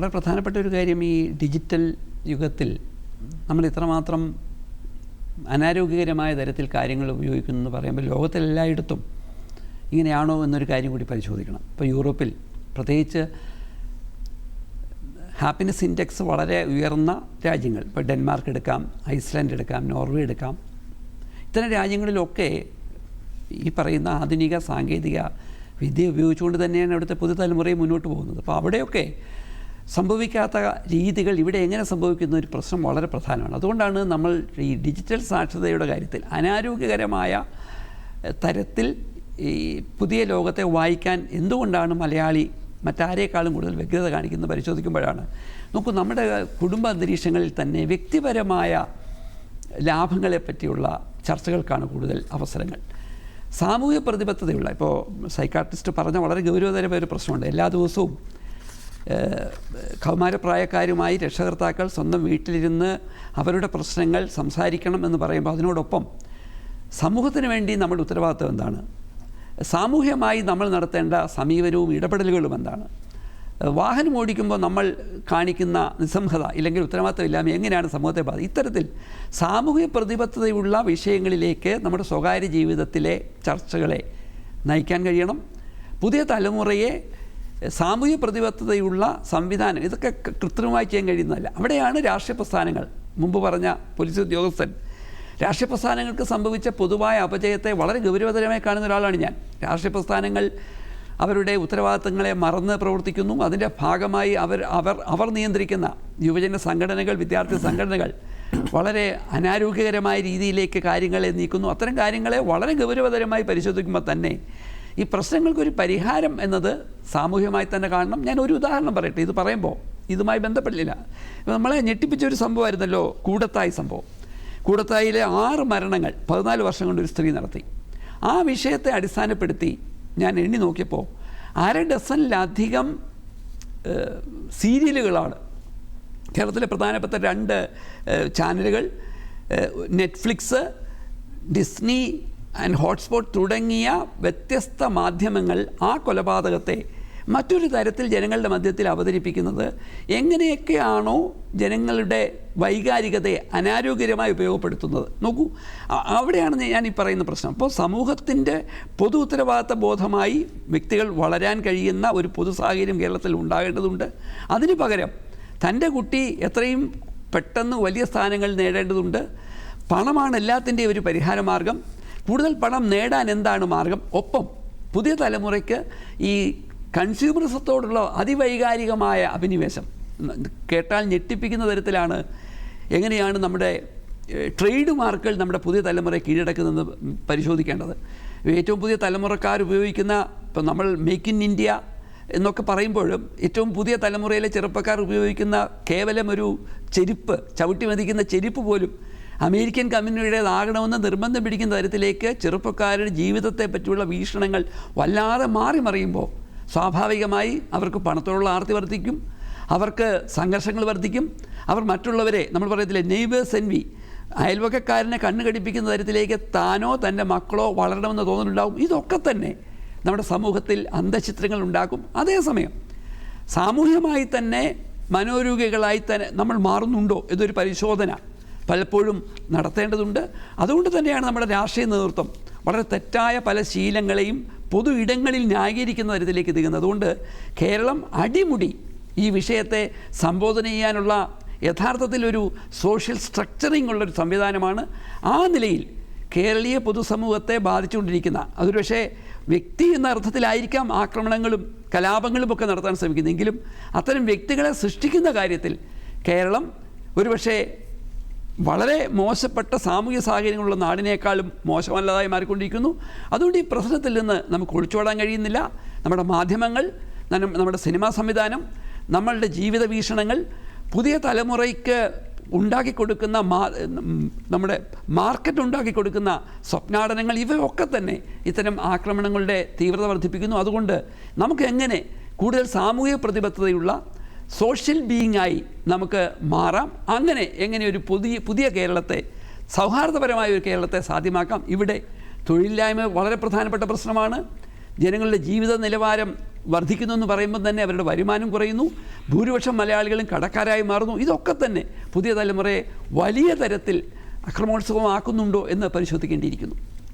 വളരെ പ്രധാനപ്പെട്ട ഒരു കാര്യം ഈ ഡിജിറ്റൽ യുഗത്തിൽ നമ്മൾ ഇത്രമാത്രം അനാരോഗ്യകരമായ തരത്തിൽ കാര്യങ്ങൾ ഉപയോഗിക്കുന്നു എന്ന് പറയുമ്പോൾ ലോകത്തിലെല്ലായിടത്തും ഇങ്ങനെയാണോ എന്നൊരു കാര്യം കൂടി പരിശോധിക്കണം. ഇപ്പോൾ യൂറോപ്പിൽ പ്രത്യേകിച്ച് ഹാപ്പിനെസ് ഇൻഡെക്സ് വളരെ ഉയർന്ന രാജ്യങ്ങൾ. ഇപ്പോൾ ഡെൻമാർക്ക് എടുക്കാം ഐസ്ലാൻഡ് എടുക്കാം നോർവേ എടുക്കാം. ഇത്തരം രാജ്യങ്ങളിലൊക്കെ ഈ പറയുന്ന ആധുനിക സാങ്കേതിക വിദ്യ ഉപയോഗിച്ചുകൊണ്ട് തന്നെയാണ് അവിടുത്തെ പുതുതലമുറയെ മുന്നോട്ട് പോകുന്നത്. അപ്പോൾ അവിടെയൊക്കെ സംഭവിക്കാത്ത രീതികൾ ഇവിടെ എങ്ങനെ സംഭവിക്കുന്ന ഒരു പ്രശ്നം വളരെ പ്രധാനമാണ്. അതുകൊണ്ടാണ് നമ്മൾ ഈ ഡിജിറ്റൽ സാക്ഷരതയുടെ കാര്യത്തിൽ അനാരോഗ്യകരമായ തരത്തിൽ ഈ പുതിയ ലോകത്തെ വായിക്കാൻ എന്തുകൊണ്ടാണ് മലയാളി മറ്റാരേക്കാളും കൂടുതൽ വ്യഗ്രത കാണിക്കുന്നത് പരിശോധിക്കുമ്പോഴാണ്. നോക്കൂ നമ്മുടെ കുടുംബ അന്തരീക്ഷങ്ങളിൽ തന്നെ വ്യക്തിപരമായ ലാഭങ്ങളെ പറ്റിയുള്ള ചർച്ചകൾക്കാണ് കൂടുതൽ അവസരങ്ങൾ. സാമൂഹ്യ പ്രതിബദ്ധതയുള്ള ഇപ്പോൾ സൈക്കാട്രിസ്റ്റ് പറഞ്ഞ വളരെ ഗൗരവതരമായ ഒരു പ്രശ്നമുണ്ട്. എല്ലാ ദിവസവും കൗമാരപ്രായക്കാരുമായി രക്ഷകർത്താക്കൾ സ്വന്തം വീട്ടിലിരുന്ന് അവരുടെ പ്രശ്നങ്ങൾ സംസാരിക്കണം എന്ന് പറയുമ്പോൾ അതിനോടൊപ്പം സമൂഹത്തിന് വേണ്ടി നമ്മുടെ ഉത്തരവാദിത്വം എന്താണ്? സാമൂഹ്യമായി നമ്മൾ നടത്തേണ്ട സമീപനവും ഇടപെടലുകളും എന്താണ്? വാഹനം ഓടിക്കുമ്പോൾ നമ്മൾ കാണിക്കുന്ന നിസ്സംഹത ഇല്ലെങ്കിൽ ഉത്തരവാദിത്തമില്ലായ്മ എങ്ങനെയാണ് സമൂഹത്തെ ബാധ ഇത്തരത്തിൽ സാമൂഹ്യ പ്രതിബദ്ധതയുള്ള വിഷയങ്ങളിലേക്ക് നമ്മുടെ സ്വകാര്യ ജീവിതത്തിലെ ചർച്ചകളെ നയിക്കാൻ കഴിയണം. പുതിയ തലമുറയെ സാമൂഹ്യ പ്രതിബദ്ധതയുള്ള സംവിധാനം ഇതൊക്കെ കൃത്രിമമായി ചെയ്യാൻ കഴിയുന്നതല്ല. അവിടെയാണ് രാഷ്ട്രീയ പ്രസ്ഥാനങ്ങൾ. മുമ്പ് പറഞ്ഞ പോലീസ് ഉദ്യോഗസ്ഥൻ. രാഷ്ട്രീയ പ്രസ്ഥാനങ്ങൾക്ക് സംഭവിച്ച പൊതുവായ അപജയത്തെ വളരെ ഗൗരവതരമായി കാണുന്ന ഒരാളാണ് ഞാൻ. രാഷ്ട്രീയ പ്രസ്ഥാനങ്ങൾ അവരുടെ ഉത്തരവാദിത്തങ്ങളെ മറന്ന് പ്രവർത്തിക്കുന്നു. അതിന്റെ ഭാഗമായി അവർ അവർ അവർ നിയന്ത്രിക്കുന്ന യുവജന സംഘടനകൾ വിദ്യാർത്ഥി സംഘടനകൾ വളരെ അനാരോഗ്യകരമായ രീതിയിലേക്ക് കാര്യങ്ങളെ നീക്കുന്നു. അത്തരം കാര്യങ്ങളെ വളരെ ഗൗരവതരമായി പരിശോധിക്കുമ്പോൾ തന്നെ ഈ പ്രശ്നങ്ങൾക്കൊരു പരിഹാരം എന്നത് സാമൂഹ്യമായി തന്നെ കാണണം. ഞാൻ ഒരു ഉദാഹരണം പറയട്ടെ. ഇത് പറയുമ്പോൾ ഇതുമായി ബന്ധപ്പെട്ടില്ല. നമ്മളെ ഞെട്ടിപ്പിച്ച ഒരു സംഭവമായിരുന്നല്ലോ കൂടത്തായി സംഭവം. കൂടത്തായിലെ ആറ് മരണങ്ങൾ പതിനാല് വർഷം കൊണ്ട് ഒരു സ്ത്രീ നടത്തി. ആ വിഷയത്തെ അടിസ്ഥാനപ്പെടുത്തി ഞാൻ എണ്ണി നോക്കിയപ്പോൾ അര ഡസനിലധികം സീരിയലുകളാണ്. കേരളത്തിലെ പ്രധാനപ്പെട്ട രണ്ട് ചാനലുകൾ നെറ്റ്ഫ്ലിക്സ് ഡിസ്നി ആൻഡ് ഹോട്ട്സ്പോട്ട് തുടങ്ങിയ വ്യത്യസ്ത മാധ്യമങ്ങൾ ആ കൊലപാതകത്തെ മറ്റൊരു തരത്തിൽ ജനങ്ങളുടെ മധ്യത്തിൽ അവതരിപ്പിക്കുന്നത് എങ്ങനെയൊക്കെയാണോ ജനങ്ങളുടെ വൈകാരികതയെ അനാരോഗ്യകരമായി ഉപയോഗപ്പെടുത്തുന്നത്. നോക്കൂ അവിടെയാണ് ഞാൻ ഈ പറയുന്ന പ്രശ്നം. അപ്പോൾ സമൂഹത്തിന്റെ പൊതു ഉത്തരവാദിത്ത ബോധമായി വ്യക്തികൾ വളരാൻ കഴിയുന്ന ഒരു പൊതു സാഹചര്യം കേരളത്തിൽ ഉണ്ടാകേണ്ടതുണ്ട്. അതിന് പകരം തന്റെ കുട്ടി എത്രയും പെട്ടെന്ന് വലിയ സ്ഥാനങ്ങൾ നേടേണ്ടതുണ്ട്. പണമാണ് എല്ലാത്തിന്റെയും ഒരു പരിഹാര മാർഗം. കൂടുതൽ പണം നേടാൻ എന്താണ് മാർഗം? ഒപ്പം പുതിയ തലമുറയ്ക്ക് ഈ കൺസ്യൂമറിസത്തോടുള്ള അതിവൈകാരികമായ അഭിനിവേശം. കേട്ടാൽ ഞെട്ടിപ്പിക്കുന്ന തരത്തിലാണ് എങ്ങനെയാണ് നമ്മുടെ ട്രേഡ് മാർക്കുകൾ നമ്മുടെ പുതിയ തലമുറയെ കീഴടക്കുന്നതെന്ന് പരിശോധിക്കേണ്ടത്. ഏറ്റവും പുതിയ തലമുറക്കാർ ഉപയോഗിക്കുന്ന ഇപ്പം നമ്മൾ മേക്ക് ഇൻ ഇന്ത്യ എന്നൊക്കെ പറയുമ്പോഴും ഏറ്റവും പുതിയ തലമുറയിലെ ചെറുപ്പക്കാർ ഉപയോഗിക്കുന്ന കേവലം ഒരു ചെരുപ്പ് ചവിട്ടി മതിക്കുന്ന ചെരുപ്പ് പോലും അമേരിക്കൻ കമ്പനിയുടേതാകണമെന്ന് നിർബന്ധം പിടിക്കുന്ന തരത്തിലേക്ക് ചെറുപ്പക്കാരുടെ ജീവിതത്തെ പറ്റിയുള്ള വീക്ഷണങ്ങൾ വല്ലാതെ മാറി മറിയുമ്പോൾ സ്വാഭാവികമായി അവർക്ക് പണത്തോടുള്ള ആർത്തി വർദ്ധിക്കും അവർക്ക് സംഘർഷങ്ങൾ വർദ്ധിക്കും. അവർ മറ്റുള്ളവരെ നമ്മൾ പറയത്തില്ലേ നെയ്ബേഴ്സ് എൻവി അയൽവക്കക്കാരനെ കണ്ണു കടിപ്പിക്കുന്ന തരത്തിലേക്ക് താനോ തന്റെ മക്കളോ വളരണമെന്ന് തോന്നലുണ്ടാകും ഇതൊക്കെ തന്നെ നമ്മുടെ സമൂഹത്തിൽ അന്തചിത്രങ്ങൾ ഉണ്ടാക്കും. അതേസമയം സാമൂഹ്യമായി തന്നെ മനോരോഗികളായി തന്നെ നമ്മൾ മാറുന്നുണ്ടോ ഇതൊരു പരിശോധന പലപ്പോഴും നടത്തേണ്ടതുണ്ട്. അതുകൊണ്ട് തന്നെയാണ് നമ്മുടെ രാഷ്ട്രീയ നേതൃത്വം വളരെ തെറ്റായ പല ശീലങ്ങളെയും പൊതു ഇടങ്ങളിൽ ന്യായീകരിക്കുന്ന തരത്തിലേക്ക് എത്തിക്കുന്നത് അതുകൊണ്ട് കേരളം അടിമുടി ഈ വിഷയത്തെ സംബോധന ചെയ്യാനുള്ള യഥാർത്ഥത്തിലൊരു സോഷ്യൽ സ്ട്രക്ചറിങ് ഉള്ളൊരു സംവിധാനമാണ് ആ നിലയിൽ കേരളീയ പൊതുസമൂഹത്തെ ബാധിച്ചുകൊണ്ടിരിക്കുന്ന. അതൊരു പക്ഷേ വ്യക്തി എന്ന അർത്ഥത്തിലായിരിക്കാം ആക്രമണങ്ങളും കലാപങ്ങളും ഒക്കെ നടത്താൻ ശ്രമിക്കുന്നതെങ്കിലും അത്തരം വ്യക്തികളെ സൃഷ്ടിക്കുന്ന കാര്യത്തിൽ കേരളം ഒരുപക്ഷേ വളരെ മോശപ്പെട്ട സാമൂഹ്യ സാഹചര്യങ്ങളുള്ള നാടിനേക്കാളും മോശമല്ലാതായി മാറിക്കൊണ്ടിരിക്കുന്നു. അതുകൊണ്ട് ഈ പ്രശ്നത്തിൽ നിന്ന് നമുക്ക് ഒളിച്ചോടാൻ കഴിയുന്നില്ല. നമ്മുടെ മാധ്യമങ്ങൾ നമ്മുടെ സിനിമാ സംവിധാനം നമ്മളുടെ ജീവിത വീക്ഷണങ്ങൾ പുതിയ തലമുറയ്ക്ക് ഉണ്ടാക്കി കൊടുക്കുന്ന മാ നമ്മുടെ മാർക്കറ്റ് ഉണ്ടാക്കി കൊടുക്കുന്ന സ്വപ്നാടനങ്ങൾ ഇവയൊക്കെ തന്നെ ഇത്തരം ആക്രമണങ്ങളുടെ തീവ്രത വർദ്ധിപ്പിക്കുന്നു. അതുകൊണ്ട് നമുക്ക് എങ്ങനെ കൂടുതൽ സാമൂഹിക പ്രതിബദ്ധതയുള്ള സോഷ്യൽ ബീങ്ങായി നമുക്ക് മാറാം. അങ്ങനെ എങ്ങനെ ഒരു പുതിയ പുതിയ കേരളത്തെ സൗഹാർദ്ദപരമായ ഒരു കേരളത്തെ സാധ്യമാക്കാം? ഇവിടെ തൊഴിലില്ലായ്മ വളരെ പ്രധാനപ്പെട്ട പ്രശ്നമാണ്. ജനങ്ങളുടെ ജീവിത നിലവാരം വർദ്ധിക്കുന്നു എന്ന് പറയുമ്പോൾ തന്നെ അവരുടെ വരുമാനം കുറയുന്നു. ഭൂരിപക്ഷം മലയാളികളും കടക്കാരായി മാറുന്നു. ഇതൊക്കെ തന്നെ പുതിയ തലമുറയെ വലിയ തരത്തിൽ അക്രമോത്സവമാക്കുന്നുണ്ടോ എന്ന് പരിശോധിക്കേണ്ടിയിരിക്കുന്നു.